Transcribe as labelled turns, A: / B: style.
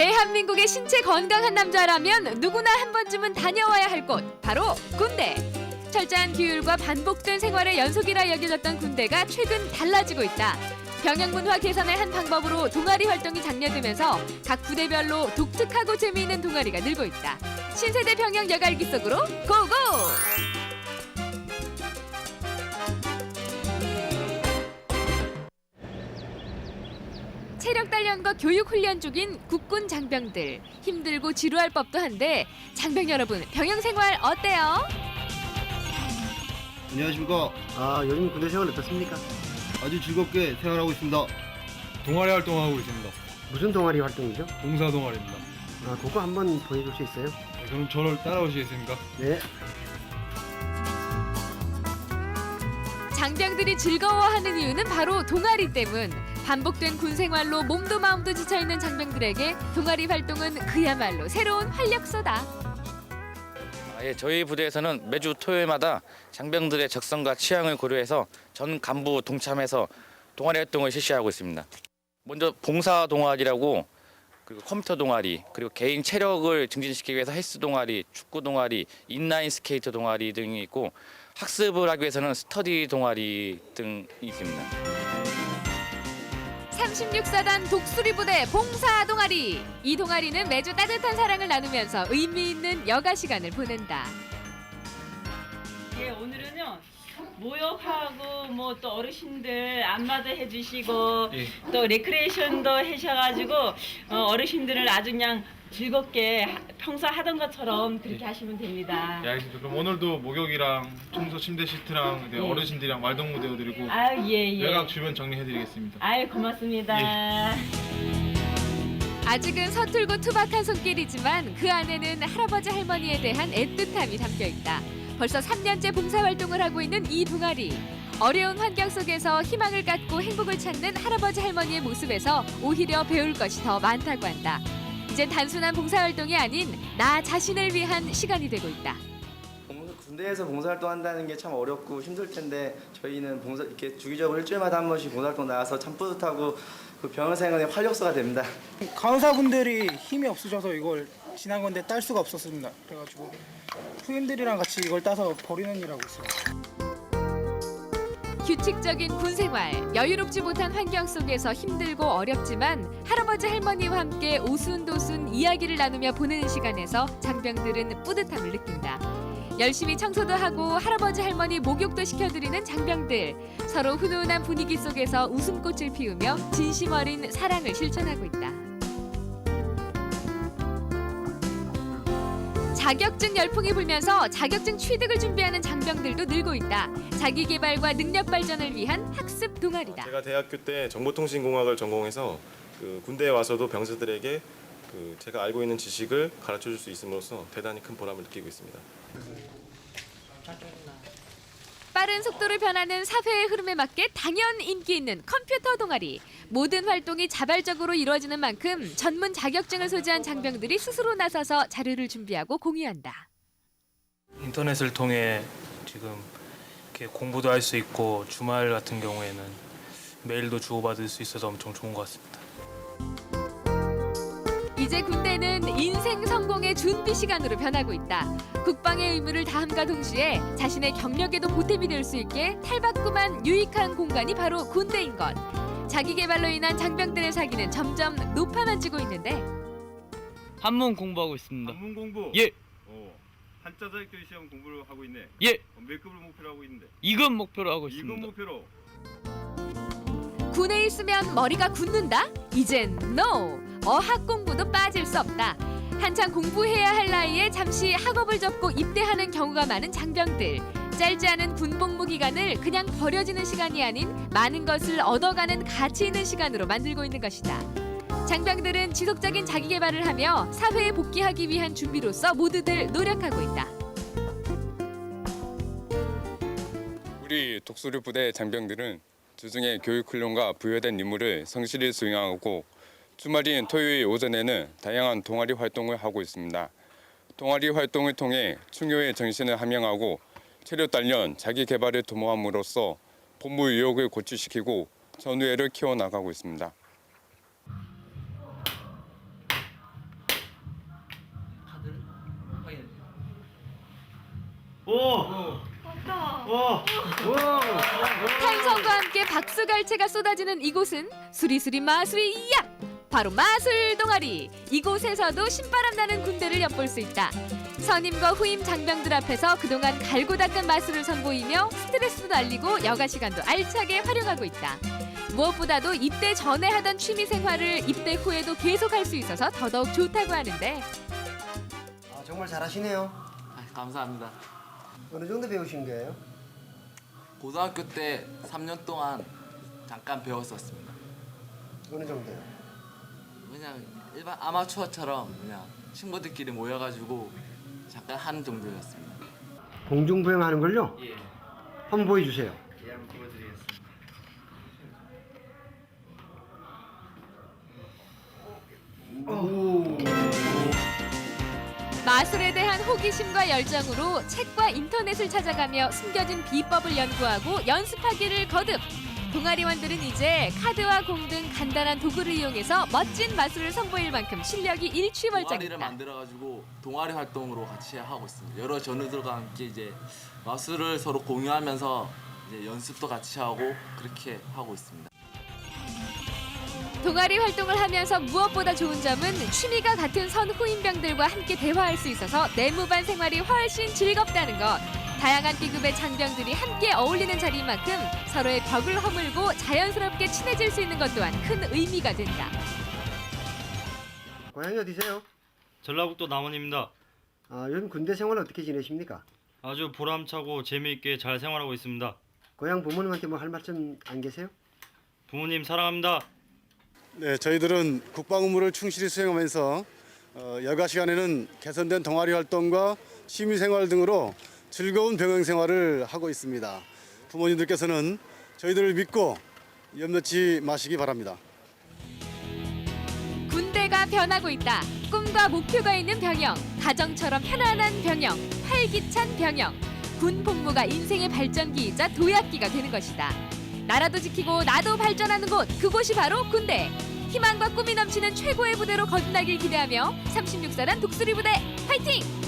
A: 대한민국의 신체 건강한 남자라면 누구나 한 번쯤은 다녀와야 할 곳 바로 군대. 철저한 규율과 반복된 생활의 연속이라 여겨졌던 군대가 최근 달라지고 있다. 병영 문화 개선의 한 방법으로 동아리 활동이 장려되면서 각 부대별로 독특하고 재미있는 동아리가 늘고 있다. 신세대 병영 여갈기 속으로 고고! 체력 단련과 교육 훈련 중인 국군 장병들 힘들고 지루할 법도 한데 장병 여러분 병영 생활 어때요?
B: 안녕하십니까.
C: 아 요즘 군대 생활 어떻습니까?
B: 아주 즐겁게 생활하고 있습니다.
D: 동아리 활동하고 있습니다.
C: 무슨 동아리 활동이죠?
D: 봉사 동아리입니다.
C: 아 그거 한번 보여줄 수 있어요?
D: 네, 그럼 저를 따라오시겠습니까?
C: 네.
A: 장병들이 즐거워하는 이유는 바로 동아리 때문. 반복된 군 생활로 몸도 마음도 지쳐 있는 장병들에게 동아리 활동은 그야말로 새로운 활력소다.
E: 아, 예, 저희 부대에서는 매주 토요일마다 장병들의 적성과 취향을 고려해서 전 간부 동참해서 동아리 활동을 실시하고 있습니다. 먼저 봉사 동아리라고 그리고 컴퓨터 동아리 그리고 개인 체력을 증진시키기 위해서 헬스 동아리, 축구 동아리, 인라인 스케이트 동아리 등이 있고 학습을 하기 위해서는 스터디 동아리 등이 있습니다.
A: 36사단 독수리 부대 봉사 동아리. 이 동아리는 매주 따뜻한 사랑을 나누면서 의미 있는 여가 시간을 보낸다.
F: 예, 오늘은요 모욕하고 뭐 또 어르신들 안마도 해주시고
D: 예.
F: 또 레크레이션도 하셔가지고 어, 어르신들을 아주 그냥 즐겁게 하- 평소 하던 것처럼 그렇게 하시면 됩니다.
D: 예, 알겠습니다. 그럼 오늘도 목욕이랑 청소 침대 시트랑 네,
F: 예.
D: 어르신들이랑 말동무 되어드리고
F: 아유 예예.
D: 외곽 주변 정리해드리겠습니다.
F: 아유 고맙습니다.
A: 아직은 서툴고 투박한 손길이지만 그 안에는 할아버지 할머니에 대한 애틋함이 담겨 있다. 벌써 3년째 봉사활동을 하고 있는 이 동아리. 어려운 환경 속에서 희망을 갖고 행복을 찾는 할아버지 할머니의 모습에서 오히려 배울 것이 더 많다고 한다. 이젠 단순한 봉사활동이 아닌 나 자신을 위한 시간이 되고 있다.
G: 봉- 군대에서 봉사활동 한다는 게 참 어렵고 힘들 텐데 저희는 봉사 이렇게 주기적으로 일주일마다 한 번씩 봉사활동 나와서 참 뿌듯하고 그 병원 생활의 활력소가 됩니다.
H: 간호사분들이 힘이 없으셔서 이걸 지난 건데 딸 수가 없었습니다. 그래가지고 후임들이랑 같이 이걸 따서 버리는 일 하고 있어요.
A: 규칙적인 군 생활, 여유롭지 못한 환경 속에서 힘들고 어렵지만 할아버지 할머니와 함께 오순도순 이야기를 나누며 보내는 시간에서 장병들은 뿌듯함을 느낀다. 열심히 청소도 하고 할아버지 할머니 목욕도 시켜드리는 장병들 서로 훈훈한 분위기 속에서 웃음꽃을 피우며 진심 어린 사랑을 실천하고 있다. 자격증 열풍이 불면서 자격증 취득을 준비하는 장병들도 늘고 있다. 자기 개발과 능력 발전을 위한 학습 동아리다.
I: 제가 대학교 때 정보통신공학을 전공해서 그 군대에 와서도 병사들에게 그 제가 알고 있는 지식을 가르쳐 줄 수 있음으로써 대단히 큰 보람을 느끼고 있습니다.
A: 빠른 속도로 변하는 사회의 흐름에 맞게 당연 인기 있는 컴퓨터 동아리. 모든 활동이 자발적으로 이루어지는 만큼 전문 자격증을 소지한 장병들이 스스로 나서서 자료를 준비하고 공유한다.
J: 인터넷을 통해 지금 이렇게 공부도 할 수 있고 주말 같은 경우에는 메일도 주고받을 수 있어서 엄청 좋은 것 같습니다.
A: 이제 군대는 인생 성공의 준비 시간으로 변하고 있다. 국방의 의무를 다함과 동시에 자신의 경력에도 보탬이 될 수 있게 탈바꿈한 유익한 공간이 바로 군대인 것. 자기 개발로 인한 장병들의 사기는 점점 높아만 지고 있는데
K: 한문 공부하고 있습니다.
D: 한문 공부.
K: 예.
D: 어, 한자 자격증 시험 공부를 하고 있네.
K: 예.
D: 어, 몇 급을 목표로 하고 있는데?
K: 2급 목표로 하고
D: 이급
K: 있습니다.
D: 목표로.
A: 군에 있으면 머리가 굳는다? 이젠 NO! 어학 공부도 빠질 수 없다. 한창 공부해야 할 나이에 잠시 학업을 접고 입대하는 경우가 많은 장병들. 짧지 않은 군 복무 기간을 그냥 버려지는 시간이 아닌 많은 것을 얻어가는 가치 있는 시간으로 만들고 있는 것이다. 장병들은 지속적인 자기 개발을 하며 사회에 복귀하기 위한 준비로서 모두들 노력하고 있다.
L: 우리 독수리 부대 장병들은 주중에 교육훈련과 부여된 임무를 성실히 수행하고 주말인 토요일 오전에는 다양한 동아리 활동을 하고 있습니다. 동아리 활동을 통해 충효의 정신을 함양하고 체력 단련, 자기 개발을 도모함으로써 본부 유혹을 고취시키고 전우애를 키워나가고 있습니다. 오! 오.
A: 탄성과 함께 박수갈채가 쏟아지는 이곳은 수리수리 마수리 야 바로 마술 동아리 이곳에서도 신바람 나는 군대를 엿볼 수 있다 선임과 후임 장병들 앞에서 그동안 갈고 닦은 마술을 선보이며 스트레스도 날리고 여가 시간도 알차게 활용하고 있다 무엇보다도 입대 전에 하던 취미 생활을 입대 후에도 계속 할 수 있어서 더더욱 좋다고 하는데
C: 아, 정말 잘하시네요.
M: 감사합니다.
C: 어느 정도 배우신 거예요?
M: 고등학교 때 3년 동안 잠깐 배웠었습니다.
C: 어느 정도요?
M: 그냥 일반 아마추어처럼 그냥 친구들끼리 모여가지고 잠깐 하는 정도였습니다.
C: 공중부양 하는 걸요?
M: 예.
C: 한번 보여주세요.
M: 예, 한번 보여드리겠습니다.
A: 마술에 대한 호기심과 열정으로 책과 인터넷을 찾아가며 숨겨진 비법을 연구하고 연습하기를 거듭. 동아리원들은 이제 카드와 공 등 간단한 도구를 이용해서 멋진 마술을 선보일 만큼 실력이
M: 동아리를
A: 일취월장이다.
M: 만들어가지고 동아리 활동으로 같이 하고 있습니다. 여러 전우들과 함께 이제 마술을 서로 공유하면서 이제 연습도 같이 하고 그렇게 하고 있습니다.
A: 동아리 활동을 하면서 무엇보다 좋은 점은 취미가 같은 선 후임병들과 함께 대화할 수 있어서 내무반 생활이 훨씬 즐겁다는 것. 다양한 B급의 장병들이 함께 어울리는 자리인 만큼 서로의 벽을 허물고 자연스럽게 친해질 수 있는 것 또한 큰 의미가 된다.
C: 고향이 어디세요?
K: 전라북도 남원입니다.
C: 아, 요즘 군대 생활 어떻게 지내십니까?
K: 아주 보람차고 재미있게 잘 생활하고 있습니다.
C: 고향 부모님한테 뭐 할 말씀 안 계세요?
K: 부모님 사랑합니다.
B: 네, 저희들은 국방 의무를 충실히 수행하면서 어, 여가 시간에는 개선된 동아리 활동과 취미 생활 등으로 즐거운 병영 생활을 하고 있습니다. 부모님들께서는 저희들을 믿고 염려치 마시기 바랍니다.
A: 군대가 변하고 있다. 꿈과 목표가 있는 병영, 가정처럼 편안한 병영, 활기찬 병영. 군 복무가 인생의 발전기이자 도약기가 되는 것이다. 나라도 지키고 나도 발전하는 곳, 그곳이 바로 군대. 희망과 꿈이 넘치는 최고의 부대로 거듭나길 기대하며 36사단 독수리 부대 파이팅!